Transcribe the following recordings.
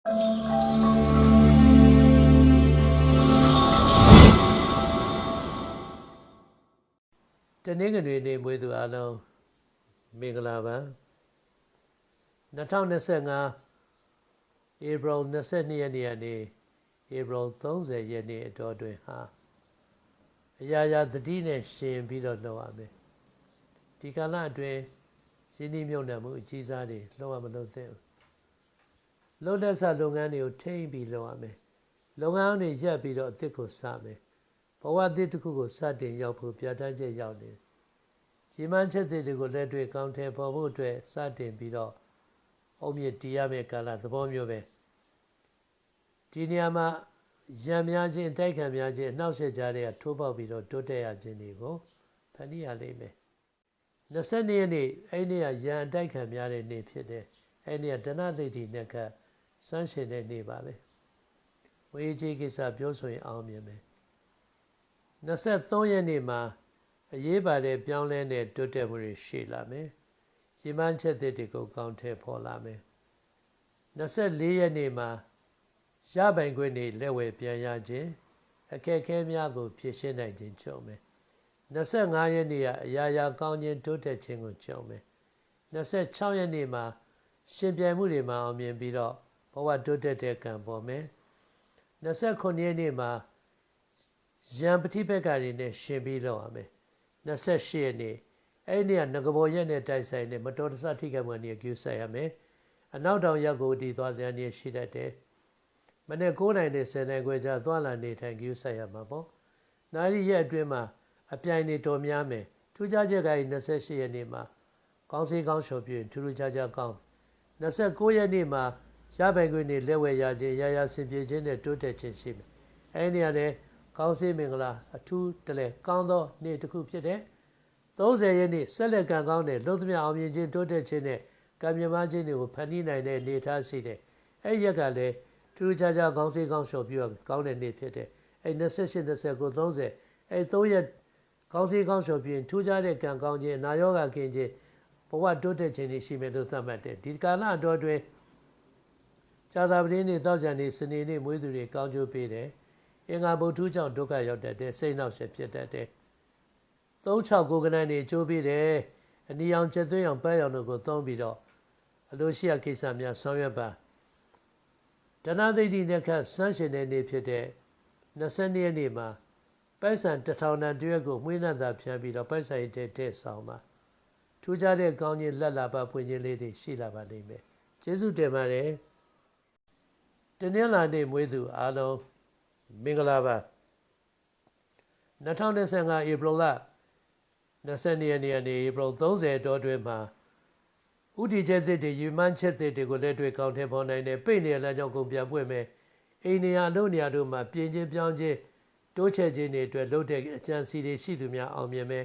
တနင်္ဂနွေနေ့မွေးသူအလုံးမင်္ဂလာပါ2025 April 22ရက်နေ့ကနေ April 30ရက်နေ့အတော်တွင်ဟာအရာရာသတိနဲ့ရှင်ပြီးတော့လုပ်ရမယ်ဒီကာလအတွင်းရင်းနှီးမြှုပ်နှံမှုအကြီးစားတွေလုပ်ရမလို့သင့်ဘူး လုပ်လက်စလုပ်ငန်းတွေကိုထိမ့်ပြီးလုပ်ရမယ်လုပ်ငန်းတွေရပ်ပြီးတော့အသစ်ကိုစမယ်ဘဝအသစ်တစ်ခုကိုစတင်ရောက်ဖို့ပြဋ္ဌာန်းချက်ရောက်နေတယ်ရည်မှန်းချက်တွေကိုလက်တွေ့ကောင်းထည်ပေါ်ဖို့အတွက်စတင်ပြီးတော့အုံမြင့်တီးရမယ့်ကာလသဘောမျိုးပဲဒီနေရာမှာရံများခြင်းတိုက်ခံများခြင်းအနှောက်အယှက်ကြားတွေကထိုးပေါက်ပြီးတော့တိုးတက်ရခြင်းတွေကိုဖန်တီးရလိမ့်မယ်22ရက်နေ့အဲ့ဒီကရံအတိုက်ခံများတဲ့နေ့ဖြစ်တယ်အဲ့ဒီကဒဏသိတိနဲ့က စမ်းရှင်တဲ့နေ့ပါပဲဝေကြီးကိစ္စပြောဆိုရင်အောင်မြင်မယ်23ရက်နေ့မှာအရေးပါတဲ့ပြောင်းလဲတဲ့တိုးတက်မှုတွေရှိလာမယ်။ရီမန်းချက်တွေကိုကောင်းထဲပေါ်လာမယ်။24ရက်နေ့မှာရပိုင်ခွင့်တွေလက်ဝယ်ပြန်ရခြင်းအခက်အခဲများကိုဖြေရှင်းနိုင်ခြင်းကြုံမယ်။25ရက်နေ့ကအရာရာကောင်းခြင်းတိုးတက်ခြင်းကိုကြုံမယ်။26ရက်နေ့မှာရှင်ပြိုင်မှုတွေမှာအောင်မြင်ပြီးတော့ ဘဝတိုးတက်တဲ့ကံပေါ်မယ်။29ရက်နေ့မှာရံပฏิပက္ခတွေနဲ့ရှင်ပြီးလောက်ရမယ်28ရက်နေ့အဲ့ဒီကငကဘောရက်နဲ့တိုက်ဆိုင်တဲ့မတော်တဆထိခိုက်မှုအနေနဲ့ကျူးဆက်ရမယ်အနောက်တောင်ရက်ကိုတည်သွားစရာနေရှိတတ်တယ်မနေ့9နိုင်နဲ့10နိုင်ခွဲကြားသွားလာနေထိုင်ကျူးဆက်ရမှာပေါ့နာရီရက်အတွင်းမှာအပြိုင်နေတော်များမယ်ထူးခြားချက်က28ရက်နေ့မှာကောင်းစီကောင်းရှော်ပြထူးထူးခြားခြားကောင်း29ရက်နေ့မှာ ရပိုင်ခွင့်နေလက်ဝဲရခြင်းရရဆင်ပြေခြင်းနဲ့တိုးတက်ခြင်းရှိမယ်အဲ့ဒီကနေကောင်းစေးမင်္ဂလာအထူးတလဲကောင်းသောနေ့တစ်ခုဖြစ်တယ်30ရက်နေ့ဆက်လက်ကံကောင်းတဲ့လုံသမျှအောင်မြင်ခြင်းတိုးတက်ခြင်းနဲ့ကံမြမခြင်းတွေကိုဖန်တီးနိုင်တဲ့နေသားရှိတယ်အဲ့ရက်ကလည်းထူးခြားခြားကောင်းစေးကောင်းလျှော်ပြီးတော့ကောင်းတဲ့နေ့ဖြစ်တယ်အဲ့28 29 30အဲ့3ရက်ကောင်းစေးကောင်းလျှော်ပြီးထူးခြားတဲ့ကံကောင်းခြင်းနာယောဂကင်းခြင်းဘဝတိုးတက်ခြင်းတွေရှိမယ်လို့သတ်မှတ်တယ်ဒီကာလအတော်တွင် ဇာတာပတိနေ့တောက်ကြံနေ့စနေနေ့မွေးသူတွေကောင်းကျိုးပေးတယ်အင်္ဂါဗုဒ္ဓကြောင့်ဒုက္ခရောက်တတ်တယ်စိတ်နှောက်ယှက်ဖြစ်တတ်တယ်36ကိုကနန်းနေကြိုးပြီးတယ်အနီအောင်ချက်သွင်းအောင်ပန်းရောင်တို့ကိုသုံးပြီးတော့အလိုရှိရကိစ္စများဆောင်ရွက်ပါတဏှာသိတိနဲ့ခတ်ဆန်းရှင်တဲ့နေ့ဖြစ်တဲ့22ရက်နေ့မှာပိုက်ဆံတထောင်တန်တရွက်ကိုမှွေးနှံသာဖြန်းပြီးတော့ပိုက်ဆံရတဲ့တဲ့ဆောင်ပါထူးခြားတဲ့ကောင်းခြင်းလက်လာပါဖွင့်ခြင်းလေးတွေရှိလာပါလိမ့်မယ်ကျေးဇူးတင်ပါတယ် တနင်္လာနေ့မွေးသူအားလုံးမင်္ဂလာပါ2025 April လ22ရက်နေ့ကနေ April 30တောတွင်မှာဥတီချက်သစ်တွေယူမှန်းချက်သစ်တွေကိုလက်တွေ့ကောင်းထည့်ပေါ်နိုင်တဲ့ပိတ်နေလမ်းကြောင်းကုန်ပြန်ပွင့်မယ်အိန္ဒိယလုံနေရာတို့မှာပြင်ချင်းပြောင်းချင်းတိုးချက်ခြင်းတွေအတွက်လုပ်တဲ့အကြံစီတွေရှိသူများအောင်မြင်မယ်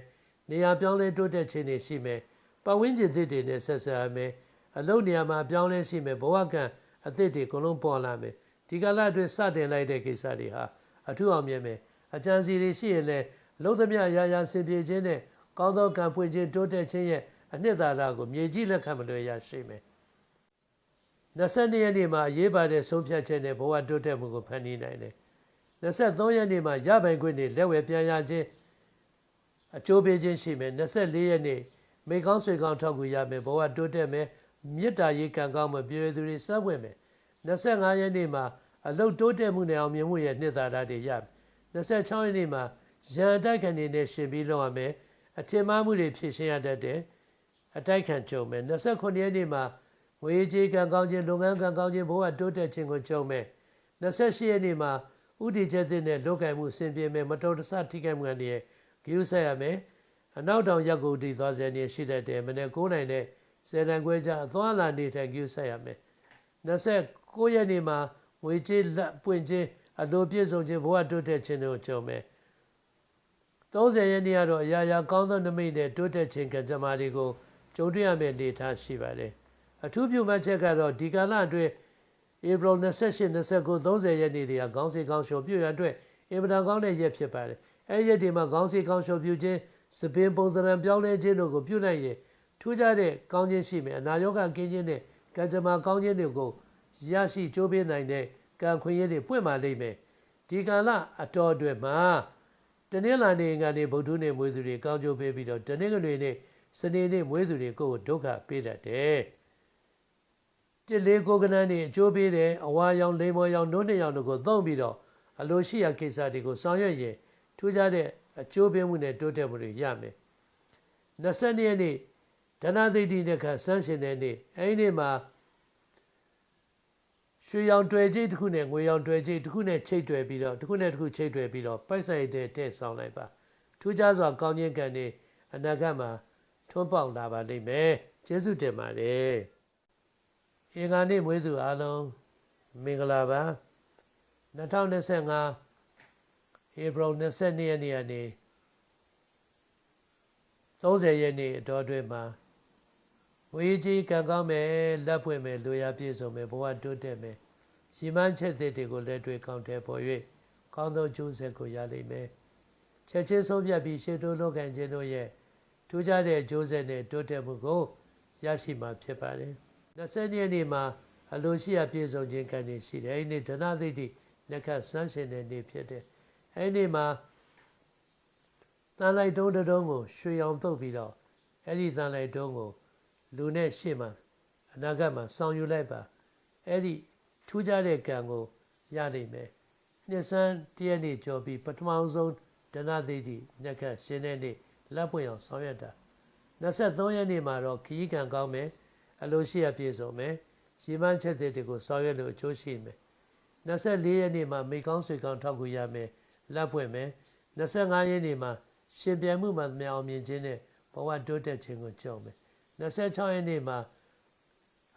နေရာပြောင်းလဲတိုးတက်ခြင်းတွေရှိမယ်ပတ်ဝန်းကျင်သစ်တွေနဲ့ဆက်ဆံရမယ်အလုပ်နေရာမှာပြောင်းလဲရှိမယ်ဘဝကံ အသစ်တွေအကုန်လုံးပေါ်လာမယ်ဒီကာလအတွင်းစတင်လိုက်တဲ့ကိစ္စတွေဟာအထူးအောင်မြင်မယ်အကြံစီတွေရှိရင်လည်းလုံးသမျှရာရာဆင်ပြေခြင်းနဲ့ကောင်းသောကံဖွင့်ခြင်းတိုးတက်ခြင်းရဲ့အနှစ်သာရကိုမြေကြီးလက်ခံမလွယ်ရရှိမယ်22ရက်နေ့မှာအရေးပါတဲ့ဆုံးဖြတ်ချက်နဲ့ဘဝတိုးတက်မှုကိုဖန်တီးနိုင်တယ်23ရက်နေ့မှာရပိုင်ခွင့်နဲ့လက်ဝယ်ပြန်ရခြင်းအကျိုးပေးခြင်းရှိမယ်24ရက်နေ့မိကောင်းဆွေကောင်းထောက်ကူရမယ်ဘဝတိုးတက်မယ် မေတ္တာရေးကံကောင်းမှုပြေသူတွေစပ်ဝင်မယ်25ရက်နေ့မှာအလုတ်တိုးတက်မှုနဲ့အောင်မြင်မှုရဲ့နှစ်သာရတွေရမယ်26ရက်နေ့မှာရန်တိုက်ခံနေနဲ့ရှင်ပြီးလုပ်ရမယ်အထင်မှားမှုတွေဖြစ်ရှင်းရတတ်တယ်အတိုက်ခံကြုံမယ်29ရက်နေ့မှာငွေကြေးကံကောင်းခြင်းလုပ်ငန်းကံကောင်းခြင်းဘဝတိုးတက်ခြင်းကိုကြုံမယ်28ရက်နေ့မှာဥတီချက်သစ်နဲ့လုပ်ကံမှုဆင်ပြေမယ်မတော်တဆထိခိုက်မှုတွေဂရုစိုက်ရမယ်အနောက်တောင်ရက်ကိုတည်သွားစေနေရှိတတ်တယ်မနေ့9နိုင်တဲ့ စေတံခွဲကြအသွားလာနေထိုင်ဂရုစိုက်ရမယ်29ရက်နေ့မှာငွေကြေးလက်ပွင့်ခြင်းအလိုပြည့်စုံခြင်းဘဝတိုးတက်ခြင်းတို့ကြုံမယ်30ရက်နေ့ကတော့အရာရာကောင်းသောနမိတ်နဲ့တိုးတက်ခြင်းကံကြမ္မာတွေကိုကြုံတွေ့ရမယ့်အနေအထားရှိပါတယ်အထူးပြုမှတ်ချက်ကတော့ဒီကာလအတွင်း April 28 29 30ရက်နေ့တွေကခေါင်းစီကောင်းရှုံပြုရအတွက်အင်မတန်ကောင်းတဲ့ရက်ဖြစ်ပါတယ်အဲရက်ဒီမှာခေါင်းစီကောင်းရှုံပြုခြင်းစပင်ပုံသဏ္ဍာန်ပြောင်းလဲခြင်းတို့ကိုပြုနိုင်ရင် ထူးခြားတဲ့ကောင်းခြင်းရှိမယ်အနာရောဂါကင်းခြင်းနဲ့ကံကြမ္မာကောင်းခြင်းတွေကိုရရရှိကြိုးပေးနိုင်တဲ့ကံခွင့်ရည်တွေပွင့်ပါလိမ့်မယ်ဒီကာလအတော်အတွက်မှာတနင်္လာနေ့ကနေဗုဒ္ဓနေ့မွေးသူတွေကောင်းကျိုးပေးပြီးတော့တနင်္ဂနွေနေ့စနေနေ့မွေးသူတွေကိုယ်ကိုဒုက္ခပေးတတ်တယ်တစ်လေးကိုကနန်းနေအကျိုးပေးတယ်အဝါရောင်လိမ္မော်ရောင်နှုတ်နှစ်ရောင်တို့ကိုသုံးပြီးတော့အလိုရှိရာကိစ္စတွေကိုဆောင်ရွက်ရင်ထူးခြားတဲ့အကျိုးပေးမှုနဲ့တိုးတက်မှုတွေရမယ်22ရက်နေ့ ဒဏသိတိနဲ့ခဆန်းရှင်တဲ့နေ့အဲဒီနေ့မှာရွှေရောင်တွေ့ကြိတ်တစ်ခုနဲ့ငွေရောင်တွေ့ကြိတ်တစ်ခုနဲ့ချိတ်တွေ့ပြီးတော့တစ်ခုနဲ့တစ်ခုချိတ်တွေ့ပြီးတော့ပိုက်ဆိုင်တဲ့တဲ့ဆောင်လိုက်ပါထူးခြားစွာကောင်းခြင်းကံတွေအနာဂတ်မှာထွန်းပေါက်လာပါလိမ့်မယ်ကျေးဇူးတင်ပါတယ်အင်္ဂါနေ့မွေးသူအားလုံးမင်္ဂလာပါ2025ဧပြီ22ရက်နေ့ကနေ30ရက်နေ့အတော်အတွင်းမှာ ဝေကြီးကံကောင်းမယ်လက်ဖွင့်မယ်လူရပြည့်စုံမယ်ဘဝတိုးတက်မယ်ရှိမှန်းချက်သစ်တွေကိုလက်တွေ့ကောင်းတယ်ပေါ်၍ကောင်းသောကျိုးဆက်ကိုရလိမ့်မယ်ချက်ချင်းဆုံးဖြတ်ပြီးရှေ့တိုးလုပ်ကံခြင်းတို့ရဲ့ထူးခြားတဲ့ကျိုးဆက်နဲ့တိုးတက်မှုကိုရရှိမှာဖြစ်ပါတယ်20ရက်နေ့မှာအလိုရှိရာပြည့်စုံခြင်းကံတွေရှိတယ်အဲ့ဒီနေ့ဒနာသိတိလက်ခတ်ဆန်းရှင်တဲ့နေ့ဖြစ်တယ်အဲ့ဒီနေ့မှာတန်လိုက်တုံးတုံးကိုရွှေရောင်တုပ်ပြီးတော့အဲ့ဒီတန်လိုက်တုံးကို လူနဲ့ရှေ့မှာအနာဂတ်မှာဆောင်ယူလိုက်ပါအဲ့ဒီထူးခြားတဲ့ကံကိုရနိုင်မယ်နှစ်ဆန်းတရက်နေ့ကြော်ပြီးပထမဆုံးဒနာသိတိလက်ခတ်ရှင်တဲ့နေ့လက်ပွင့်အောင်ဆောင်ရွက်တာ23ရက်နေ့မှာတော့ခီးကံကောင်းမယ်အလိုရှိရပြည့်စုံမယ်ရည်မှန်းချက်တွေကိုဆောင်ရွက်လို့အကျိုးရှိမယ်24ရက်နေ့မှာမိကောင်းဆွေကောင်းထောက်ကူရမယ်လက်ပွင့်မယ်25ရက်နေ့မှာရှင်ပြိုင်မှုမှာမြောင်မြင်ခြင်းနဲ့ဘဝတိုးတက်ခြင်းကိုကြုံမယ် 26ရက်နေ့မှာ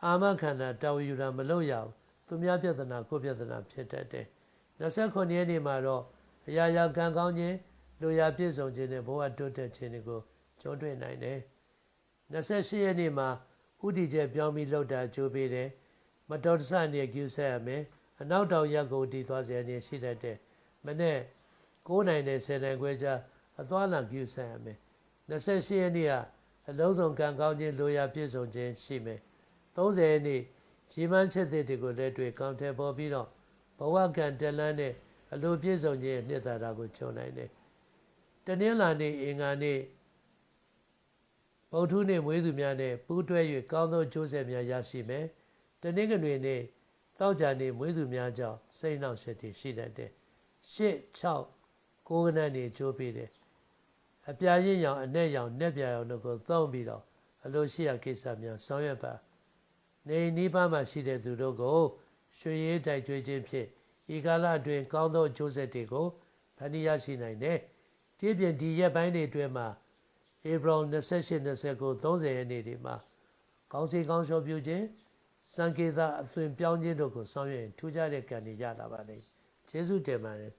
အာမခန္ဓာတာဝယူတာမလုပ်ရဘူးသူများပြဿနာကိုပြဿနာဖြစ်တတ်တယ်29ရက်နေ့မှာတော့အရာရာကံကောင်းခြင်းလူရာပြည့်စုံခြင်းနဲ့ဘဝတိုးတက်ခြင်းတွေကိုကြုံတွေ့နိုင်တယ်28ရက်နေ့မှာဥတီကျပြောင်းပြီးလှုပ်တာကြိုးပေးတယ်မတော်တဆနေကျူးဆက်ရမယ်အနောက်တောင်ရက်ကိုတည်သွားစေရနေရှိတတ်တယ်မနေ့9နိုင်နဲ့10နိုင်ခွဲကြားအသွားလာကျူးဆက်ရမယ်28ရက်နေ့က အလုံးစုံကံကောင်းခြင်းလိုရာပြည့်စုံခြင်းရှိမယ်30ရက်နေ့ရီမန်းချက်တွေကိုလက်တွေ့ကောင်းတယ်ပေါ်ပြီးတော့ဘဝကံတလန်းနဲ့အလိုပြည့်စုံခြင်းရဲ့နှစ်သာရကိုခြုံနိုင်တယ်တနင်္လာနေ့အင်္ဂါနေ့ဗုဒ္ဓနေ့မွေးသူများနဲ့ပူးတွဲ၍ကောင်းသောကျိုးဆက်များရရှိမယ်တနင်္ဂနွေနေ့တောက်ကြနေ့မွေးသူများကြောင့်စိတ်နှောက်ယှက်တွေရှိတတ်တယ်ရှစ်6 9ခဏနေကြိုးပေးတယ် အပြာရင်းရောင်အနဲ့ရောင်နဲ့ပြရောင်တို့ကိုသုံးပြီးတော့အလိုရှိရာကိစ္စများဆောင်ရွက်ပါနေနိဗ္ဗာန်မှာရှိတဲ့သူတို့ကိုရွှေရည်တိုက်ကြွေးခြင်းဖြင့်ဤကာလအတွင်းကောင်းသောအကျိုးဆက်တွေကိုဖန်တီးရရှိနိုင်တယ်ဒီပြင်ဒီရက်ပိုင်းတွေအတွင်းမှာဧပြီ28 29 30ရက်နေ့တွေမှာကောင်းစီကောင်းရှောပြုခြင်းစံကေတာအသွင်ပြောင်းခြင်းတို့ကိုဆောင်ရွက်ရင်ထူးခြားတဲ့ကံတွေရလာပါလိမ့်ကျေးဇူးတင်ပါတယ်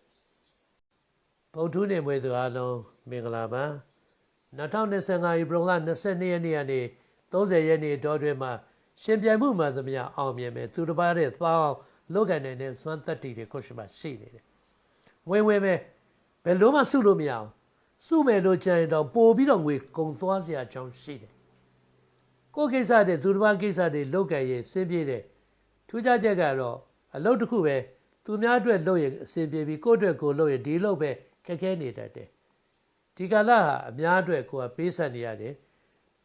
ဗုဒ္ဓနေ့မွေးသူအားလုံးမင်္ဂလာပါ2025ဧပြီလ22ရက်နေ့ကနေ30ရက်နေ့တောတွင်မှာရှင်ပြိုင်မှုမှသမျှအောင်မြင်မယ်သူတစ်ပါးတဲ့သွားအောင်လုပ်ကန်နေတဲ့စွမ်းသက်တည်တွေကိုရှိမှရှိနေတယ်ဝင်ဝင်ပဲဘယ်လို့မှစုလို့မရအောင်စုမယ်လို့ကြံရင်တော့ပို့ပြီးတော့ငွေကုန်သွားစရာအကြောင်းရှိတယ်ကိုယ်ကိစ္စတဲ့သူတစ်ပါးကိစ္စတွေလုပ်ကြရင်စင်ပြေတယ်ထူးခြားချက်ကတော့အလုပ်တစ်ခုပဲသူများအတွက်လုပ်ရင်အဆင်ပြေပြီးကိုယ့်အတွက်ကိုလုပ်ရင်ဒီလုပ်ပဲ ခက်ခဲနေတတ်တယ်ဒီကာလဟာအများအတွက်ကိုယ်ကပေးဆက်နေရတယ်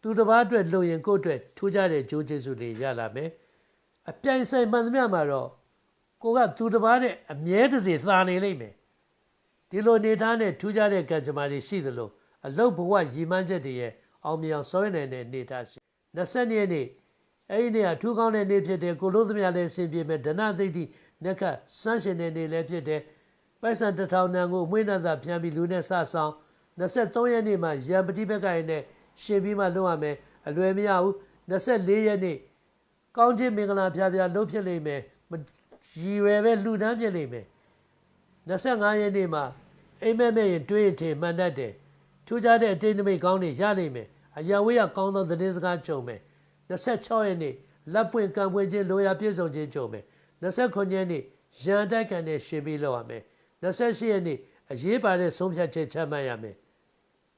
သူတစ်ပါးအတွက်လုပ်ရင်ကိုယ့်အတွက်ထူးခြားတဲ့ဂျိုးကျေးဇူးတွေရလာမယ်အပြိုင်ဆိုင်မှန်သမျှမှာတော့ကိုကသူတစ်ပါးနဲ့အမြဲတစေသာနေလိမ့်မယ်ဒီလိုနေသားနဲ့ထူးခြားတဲ့ကံကြမ္မာတွေရှိသလိုအလုတ်ဘဝရည်မှန်းချက်တွေရဲ့အောင်မြင်အောင်ဆောင်ရွက်နိုင်တဲ့နေသားရှိ20ရက်နေ့အဲ့ဒီနေ့ကထူးကောင်းတဲ့နေ့ဖြစ်တယ်ကိုလို့သမျှလည်းအစဉ်ပြေမဲ့ဒနာသိတိနက်ကစမ်းရှင်တဲ့နေ့လည်းဖြစ်တယ် ပိုက်ဆံတစ်ထောင်တန်ကိုအမွေးနှံသာပြန်ပြီးလူနဲ့စဆောင်23ရက်နေ့မှာရံပတိဘက်ကရနဲ့ရှင်ပြီးမှလုပ်ရမယ်အလွယ်မရဘူး24ရက်နေ့ကောင်းခြင်းမင်္ဂလာဖျားဖျားလုပ်ဖြစ်လိမ့်မယ်ရည်ရွယ်ပဲလူတန်းဖြစ်လိမ့်မယ်25ရက်နေ့မှာအိမ်မက်မဲ့ရင်တွေးရင်ထင်မှန်တတ်တယ်ထူးခြားတဲ့အတိတ်နမိတ်ကောင်းတွေရနိုင်မယ်အရာဝေးရကောင်းသောသတင်းစကားကြုံမယ်26ရက်နေ့လက်ပွင့်ကံပွင့်ခြင်းလိုရာပြည့်စုံခြင်းကြုံမယ်29ရက်နေ့ရန်တိုက်ကန်နဲ့ရှင်ပြီးလောက်ရမယ် 28ရက်နေ့အရေးပါတဲ့ဆုံးဖြတ်ချက်ချမှတ်ရမယ်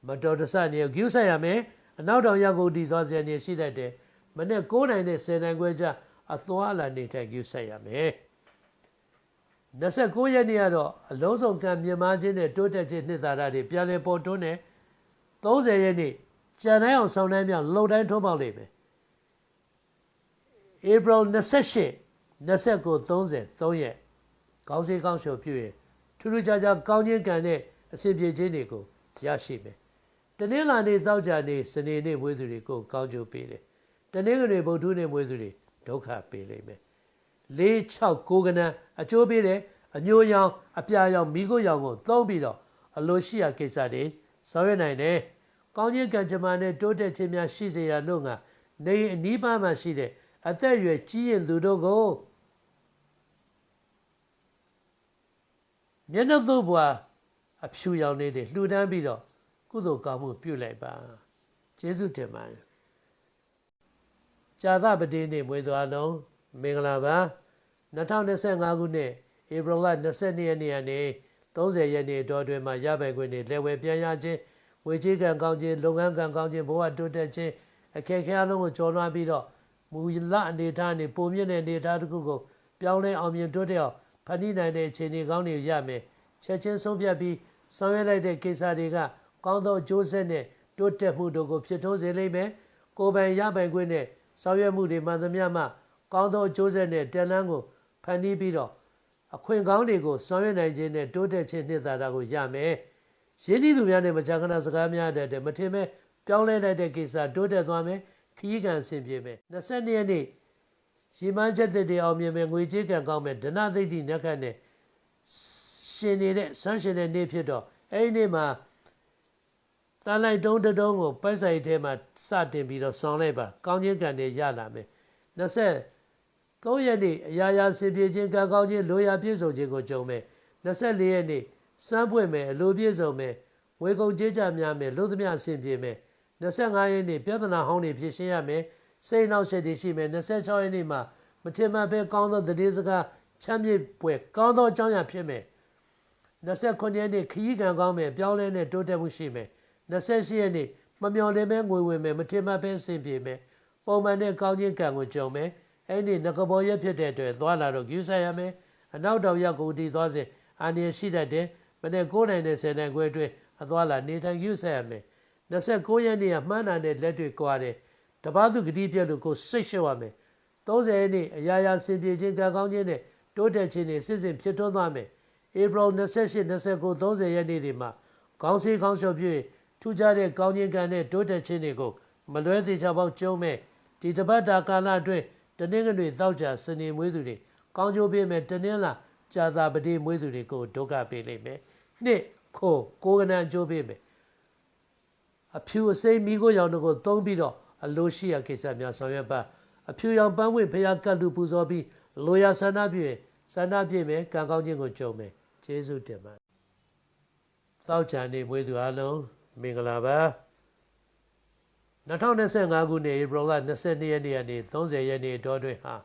မတော်တဆနေကိုဂုဆက်ရမယ်အနောက်တောင်ရောက်ကိုတည်သွားစေနေရှိတတ်တယ်မနေ့9နိုင်နဲ့10နိုင်ခွဲကြအသွားလာနေထိုင်ကြဆက်ရမယ်29ရက်နေ့ကတော့အလုံးစုံကံမြင်မာခြင်းနဲ့တိုးတက်ခြင်းနှစ်သာရတွေပြန်လည်ပေါ်တွန်းတယ်30ရက်နေ့ကြံတိုင်းအောင်ဆောင်တိုင်းမြောက်လုံတိုင်းထုံးပေါက်လိမ့်မယ် April 28 29 30 3ရက်ကောင်းစီကောင်းရှုပ်ပြည့် ထူးထူးခြားခြားကောင်းခြင်းကံနဲ့အစဉ်ပြေခြင်းတွေကိုရရှိမယ်တနင်္လာနေ့သောကြာနေ့စနေနေ့မွေးသူတွေကိုကောင်းကျိုးပေးတယ်တနင်္ဂနွေဗုဒ္ဓနေ့မွေးသူတွေဒုက္ခပေးလိမ့်မယ်၄6 9ကနန်းအကျိုးပေးတယ်အညိုရောင်အပြာရောင်မိခိုးရောင်ကိုသုံးပြီးတော့အလိုရှိရာကိစ္စတွေဆောင်ရွက်နိုင်တယ်ကောင်းခြင်းကံကြမ္မာနဲ့တိုးတက်ခြင်းများရှိစေရလို့ငါနေအနီးပါးမှရှိတဲ့အသက်အရွယ်ကြီးရင်သူတို့ကို မျက်နှာသို့ဘွာအဖြူရောင်လေးတွေလှူဒန်းပြီးတော့ကုသိုလ်ကောင်းမှုပြုလိုက်ပါကျေးဇူးတင်ပါတယ်ဇာသပတိနေ့မွေးသွားလုံးမင်္ဂလာပါ2025ခုနှစ်ဧပြီလ22ရက်နေ့ကနေ30ရက်နေ့တော်တွင်မှာရပိုင်ခွင့်တွေလက်ဝဲပြန်ရခြင်းဝေကြီးကံကောင်းခြင်းလုပ်ငန်းကံကောင်းခြင်းဘဝတိုးတက်ခြင်းအခက်အခဲအလုံးကိုကျော်လွှားပြီးတော့မူလအနေထားနဲ့ပုံမြင့်တဲ့အနေထားတစ်ခုကိုပြောင်းလဲအောင်မြင်တိုးတက်အောင် ဖန်တီးနိုင်တဲ့အခြေအနေကောင်းတွေရမယ်ချက်ချင်းဆုံးဖြတ်ပြီးဆောင်ရွက်လိုက်တဲ့ကိစ္စတွေကကောင်းသောအကျိုးဆက်နဲ့တိုးတက်မှုတို့ကိုဖြစ်ထွန်းစေလိမ့်မယ်ကိုယ်ပိုင်ရပိုင်ခွင့်နဲ့ဆောင်ရွက်မှုတွေမှန်သမျှမှကောင်းသောအကျိုးဆက်နဲ့တန်လန်းကိုဖန်တီးပြီးတော့အခွင့်ကောင်းတွေကိုဆောင်ရွက်နိုင်ခြင်းနဲ့တိုးတက်ခြင်းနှစ်သာရကိုရမယ်။ရင်းနှီးသူများနဲ့မကြာခဏစကားများတဲ့မထင်မဲ့ပြောင်းလဲနိုင်တဲ့ကိစ္စတိုးတက်သွားမယ်။ခရီးကံဆင်ပြေမယ်။22ရက်နေ့ ရီမန်းချက်တဲ့အောင်မြင်မယ်ငွေကြေးကံကောင်းမယ်ဒနာသိတိနက်ခတ်နဲ့ရှင်နေတဲ့ဆန်းရှင်တဲ့နေ့ဖြစ်တော့အဲ့ဒီနေ့မှာတန်လိုက်တုံးတုံးကိုပိုက်ဆိုင်ထဲမှာစတင်ပြီးတော့ဆောင်းလိုက်ပါကောင်းခြင်းကံတွေရလာမယ်20 3ရက်နေ့အရာရာဆင်ပြေခြင်းကံကောင်းခြင်းလိုရာပြည့်စုံခြင်းကိုကြုံမယ်24ရက်နေ့စမ်းပွင့်မယ်အလိုပြည့်စုံမယ်ဝေကုံကြေးကြများမယ်လို့သမျှဆင်ပြေမယ်25ရက်နေ့ပြဿနာဟောင်းတွေဖြေရှင်းရမယ် စိတ်နှောက်ယှက်တွေရှိမယ်26ရက်နေ့မှာမထင်မှတ်ပဲကောင်းသောတည်စကားချမ်းမြေ့ပွဲကောင်းသောအကြောင်းအရာဖြစ်မယ်29ရက်နေ့ခရီးကံကောင်းမယ်ပြောင်းလဲနဲ့တိုးတက်မှုရှိမယ်28ရက်နေ့မမျော်လင့်ပဲငွေဝင်မယ်မထင်မှတ်ပဲဆင်ပြေမယ်ပုံမှန်နဲ့ကောင်းခြင်းကံကိုကြုံမယ်အဲ့ဒီငကဘောရက်ဖြစ်တဲ့အတွက်သွားလာတော့ယူဆိုင်ရမယ်အနောက်တောင်ရက်ကိုတီသွားစဉ်အာနေရှိတတ်တယ်မနေ့9နိုင်နဲ့10နိုင်ခွဲအတွင်းအသွားလာနေထိုင်ယူဆိုင်ရမယ်29ရက်နေ့ကမှန်းနာတဲ့လက်တွေကွာတယ် တပားသူဂတိပြက်လို့ကိုစိတ်ရှော့ရမယ်30ရက်နေ့အရာရာဆင်ပြေခြင်းကံကောင်းခြင်းနဲ့တိုးတက်ခြင်းတွေစစ်စစ်ဖြစ်ထွန်းသွားမယ်ဧပြီ28 29 30ရက်နေ့တွေမှာကောင်းစီကောင်းလျှော်ပြည့်ထူးခြားတဲ့ကောင်းခြင်းကံနဲ့တိုးတက်ခြင်းတွေကိုမလွဲသေးချပေါက်ကျုံးမဲ့ဒီတပတ်တာကာလအတွင်းတနင်္ဂနွေတောက်ကြစနေမွေးသူတွေကောင်းကျိုးပေးမယ်တနင်္လာကြာသာပတိမွေးသူတွေကိုဒုက္ခပေးလိမ့်မယ်နှစ်ခိုကိုကနန်ကျိုးပေးမယ်အဖြူအစိမ်းမိကိုရောင်တို့ကိုသုံးပြီးတော့ အလိုရှိရာကိစ္စများဆောင်ရွက်ပါအဖြူရောင်ပန်းဝင်ဖျားကတ်လူပူဇော်ပြီးလိုရာဆန္ဒပြည့်ဆန္ဒပြည့်မယ်ကံကောင်းခြင်းကိုကြုံမယ်ကျေးဇူးတင်ပါသောချန်နေမွေးသူအလုံးမင်္ဂလာပါ2025ခုနှစ်ဧပြီလ22ရက်နေ့ကနေ30ရက်နေ့တော်တွင်ဟာ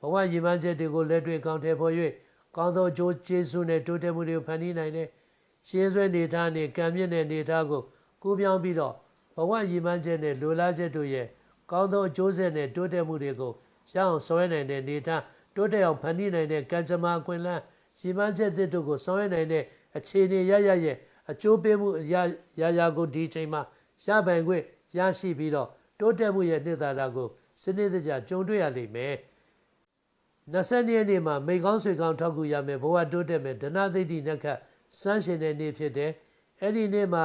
ဘဝရည်မှန်းချက်တွေကိုလက်တွေ့ကောင်းထည့်ဖို့၍ကောင်းသောကြိုးကျေးဇူးနဲ့တိုးတက်မှုတွေကိုဖန်တီးနိုင်တဲ့ရှင်းဆွဲနေထားနဲ့ကံမြင့်တဲ့နေထားကိုကူးပြောင်းပြီးတော့ ဘဝရည်မှန်းချက်နဲ့လိုလားချက်တို့ရဲ့ကောင်းသောအကျိုးဆက်နဲ့တိုးတက်မှုတွေကိုရအောင်ဆွဲနိုင်တဲ့နေထားတိုးတက်အောင်ဖန်တီးနိုင်တဲ့ကံကြမ္မာအခွင့်အလမ်းရည်မှန်းချက်တို့ကိုဆောင်ရွက်နိုင်တဲ့အခြေအနေရရရဲ့အကျိုးပေးမှုရရရကိုဒီချိန်မှာရပိုင်ခွင့်ရရှိပြီးတော့တိုးတက်မှုရဲ့နှစ်သာရကိုစနစ်တကျကြုံတွေ့ရလိမ့်မယ်20ရက်နေ့မှာမိကောင်းဆွေကောင်းထောက်ကူရမယ်ဘဝတိုးတက်မယ်ဒနာသိတိနက္ခစမ်းရှင်တဲ့နေ့ဖြစ်တယ်အဲ့ဒီနေ့မှာ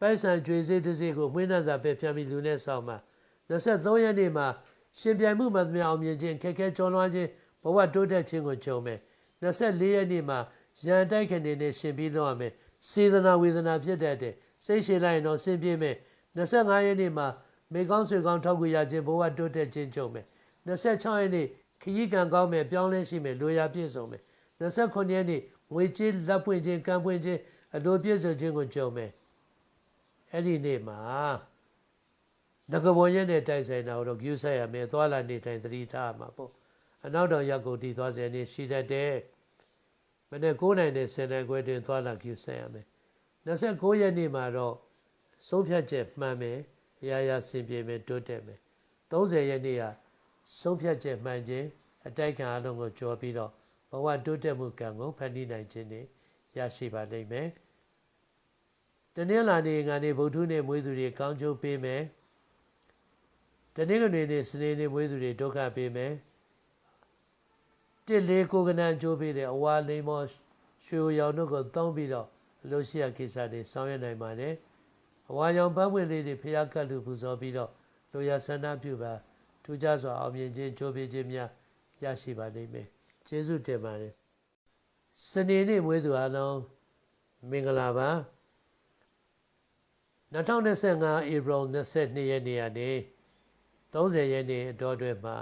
ပိုက်ဆံကြွေစေးတစ်စေးကိုမွေးနှံသာပဲဖြန့်ပြီးလူနဲ့ဆောင်မှာ23ရက်နေ့မှာရှင်ပြိုင်မှုမှသမျှအောင်မြင်ခြင်းခက်ခဲကျော်လွှားခြင်းဘဝတိုးတက်ခြင်းကိုကြုံမယ်24ရက်နေ့မှာရန်တိုက်ခဏနဲ့ရှင်ပြီးလုပ်ရမယ်စေတနာဝေဒနာဖြစ်တဲ့စိတ်ရှိလိုက်ရင်တော့ဆင်ပြေမယ်25ရက်နေ့မှာမေကောင်းဆွေကောင်းထောက်ကူရခြင်းဘဝတိုးတက်ခြင်းကြုံမယ်26ရက်နေ့ခရီးကံကောင်းမယ်ပြောင်းလဲရှိမယ်လိုရာပြည့်စုံမယ်29ရက်နေ့ငွေကြေးလက်ပွင့်ခြင်းကံပွင့်ခြင်းအလိုပြည့်စုံခြင်းကိုကြုံမယ် အဲ့ဒီနေ့မှာငကဘောရက်နဲ့တိုက်ဆိုင်တာတော့ကျူးဆက်ရမယ်သွားလာနေတိုင်းသတိထားမှာပေါ့အနောက်တော်ရက်ကိုတည်သွားစေနေရှိတတ်တယ်မနေ့9နိုင်နဲ့10နိုင်ခွဲတင်သွားလာကျူးဆက်ရမယ်29ရက်နေ့မှာတော့ဆုံးဖြတ်ချက်မှန်မယ်အရာရာစင်ပြေမယ်တိုးတက်မယ်30ရက်နေ့ကဆုံးဖြတ်ချက်မှန်ခြင်းအတိုက်ခံအလုံးကိုကြော်ပြီးတော့ဘဝတိုးတက်မှုကံကိုဖန်တီးနိုင်ခြင်းနဲ့ရရှိပါလိမ့်မယ် တနင်္လာနေ့ငါနေ့ဗုဒ္ဓနေ့မွေးသူတွေကောင်းကျိုးပေးမယ်တနင်္ဂနွေနေ့စနေနေ့မွေးသူတွေဒုက္ခပေးမယ်တစ်လေးကိုကနန်ကျိုးပေးတဲ့အဝါလိမ္မောရွှေရောင်တို့ကိုသုံးပြီးတော့အလို့ရှိရကိစ္စတွေဆောင်ရွက်နိုင်ပါတယ်အဝါရောင်ပန်းပွင့်လေးတွေဖျားကတ်လူပူဇော်ပြီးတော့လိုရာဆန္ဒပြုပါထူးခြားစွာအောင်မြင်ခြင်းကြိုးပေးခြင်းများရရှိပါလိမ့်မယ်ကျေးဇူးတင်ပါတယ်စနေနေ့မွေးသူအားလုံးမင်္ဂလာပါ 2025 April 22ရက်နေ့ကနေ30ရက်နေ့အတော်တွင်မှာ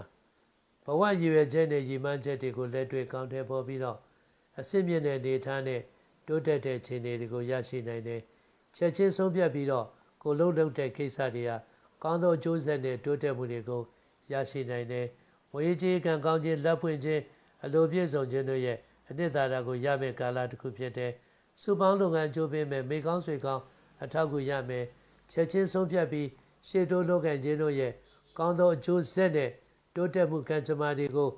ဘဝရည်ရွယ်ချက်နဲ့ရည်မှန်းချက်တွေကိုလက်တွေ့ကောင်းထည့်ပေါ်ပြီးတော့အစစ်မြင့်တဲ့နေထားနဲ့တိုးတက်တဲ့ခြေအနေတွေကိုရရှိနိုင်တယ်ချက်ချင်းဆုံးဖြတ်ပြီးတော့ကိုလုံးလုံးတဲ့ကိစ္စတွေကကောင်းသောအကျိုးဆက်နဲ့တိုးတက်မှုတွေကိုရရှိနိုင်တယ်ဝေကြီးကံကောင်းခြင်းလက်ဖွင့်ခြင်းအလိုပြည့်စုံခြင်းတို့ရဲ့အနှစ်သာရကိုရမယ့်ကာလတစ်ခုဖြစ်တဲ့စုပေါင်းလုပ်ငန်းကြိုးပေးမယ်မိကောင်းဆွေကောင်း အထောက်အကူရမယ်ချက်ချင်းဆုံးဖြတ်ပြီးရှေ့တိုးလုပ်ငန်းခြင်းတို့ရဲ့ကောင်းသောအကျိုးဆက်နဲ့တိုးတက်မှုကံကြမ္မာတွေကို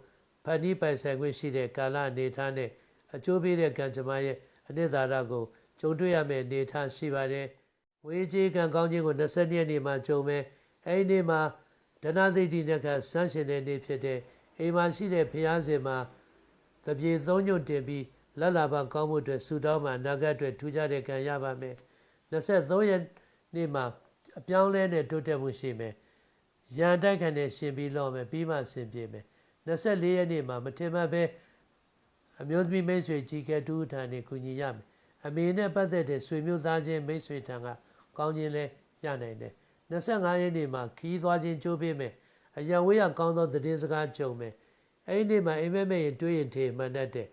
ဖန်တီးပိုင်ဆိုင်ခွင့်ရှိတဲ့ကာလအနေထားနဲ့အကျိုးပေးတဲ့ကံကြမ္မာရဲ့အနှစ်သာရကိုကြုံတွေ့ရမယ့်အနေအထားရှိပါတယ်။ဝေကြီးကံကောင်းခြင်းကို20ရက်နေ့မှာကြုံမယ်။အဲဒီနေ့မှာဒနာသိတိနဲ့ကဆန်းရှင်တဲ့နေ့ဖြစ်တဲ့အိမ်မှာရှိတဲ့ဘုရားရှင်မှာတပြေသုံးညွတ်တင်ပြီးလက်လာပါကောင်းမှုအတွက်ဆုတောင်းမှာအနာဂတ်အတွက်ထူးခြားတဲ့ကံရပါမယ်။ 23ရက်နေ့မှာအပြောင်းလဲနဲ့တိုးတက်မှုရှိမယ်။ရန်တိုက်ခံနဲ့ရှင်ပြီးလောမယ်ပြီးမှဆင်ပြေမယ်။24ရက်နေ့မှာမထင်မှတ်ပဲအမျိုးသမီးမိတ်ဆွေကြီးကဲတူထံနေကူညီရမယ်အမေနဲ့ပတ်သက်တဲ့ဆွေမျိုးသားချင်းမိတ်ဆွေထံကကောင်းခြင်းလဲရနိုင်တယ်25ရက်နေ့မှာခီးသွားခြင်းကြိုးပေးမယ်အရန်ဝေးရကောင်းသောသတင်းစကားကြုံမယ်အဲ့ဒီနေ့မှာအိမ်မက်မဲ့ရင်တွေးရင်ထေမှန်တတ်တယ်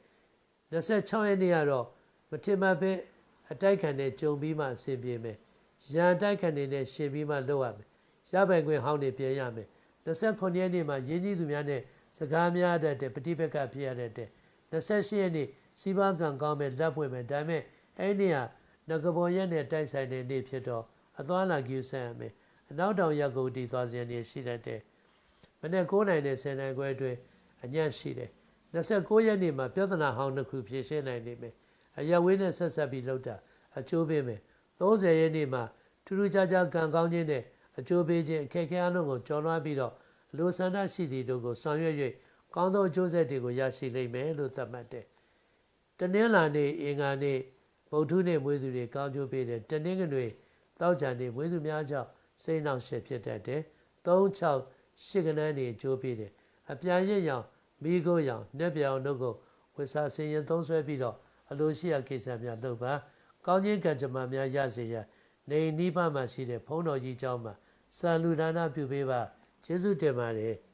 26ရက်နေ့ကတော့မထင်မှတ်ပဲ အတိုက်ခံနဲ့ကြုံပြီးမှအဆင်ပြေမယ်ရန်တိုက်ခံနေနဲ့ရှင်ပြီးမှလုပ်ရမယ်ရပိုင်ခွင့်ဟောင်းနေပြန်ရမယ်29ရက်နေ့မှာရင်းနှီးသူများနဲ့စကားများတတ်တဲ့ပฏิပက္ခဖြစ်ရတဲ့28ရက်နေ့စီးပွားကံကောင်းမဲ့လက်ပွင့်မဲ့ဒါပေမဲ့အဲ့ဒီဟာငကဘောရက်နဲ့တိုက်ဆိုင်တဲ့နေ့ဖြစ်တော့အသွားလာကျူဆန်ရမယ်အနောက်တောင်ရက်ကိုတီသွားစရာနေရှိတတ်တယ်မနေ့9နိုင်နဲ့10နိုင်ခွဲအတွင်းအညံ့ရှိတယ်29ရက်နေ့မှာပြဿနာဟောင်းတစ်ခုဖြေရှင်းနိုင်နေမယ် အရဝေးနဲ့ဆက်ဆက်ပြီးလောက်တာအကျိုးပေးမယ်30ရက်နေ့မှာထူးထူးခြားခြားကံကောင်းခြင်းနဲ့အကျိုးပေးခြင်းအခက်အခဲအလုံးကိုကျော်လွှားပြီးတော့လူဆန္ဒရှိသည့်တို့ကိုဆောင်ရွက်၍ကောင်းသောအကျိုးဆက်တွေကိုရရှိလိမ့်မယ်လို့သတ်မှတ်တယ်။တနင်္လာနေ့အင်္ဂါနေ့ဗုဒ္ဓနေ့မွေးသူတွေကောင်းကျိုးပေးတယ်။တနင်္ဂနွေတောက်ကြံနေ့မွေးသူများကြောင့်စိတ်နှောင့်ယှက်ဖြစ်တတ်တယ်။3 6 8ကနန်းနေ့အကျိုးပေးတယ်။အပြန်ရစ်ရောင်မိခိုးရောင်နှက်ပြောင်တို့ကိုဝိစာစင်ရင်သုံးဆွဲပြီးတော့ အလိုရှိရာကိစ္စများလုပ်ပါ။ကောင်းခြင်းကံကြမ္မာများရစေရန်နေနိဗ္ဗာန်မှာရှိတဲ့ဘုန်းတော်ကြီးเจ้าမှာစံလူဒါနပြုပေးပါ။ကျေးဇူးတင်ပါတယ်။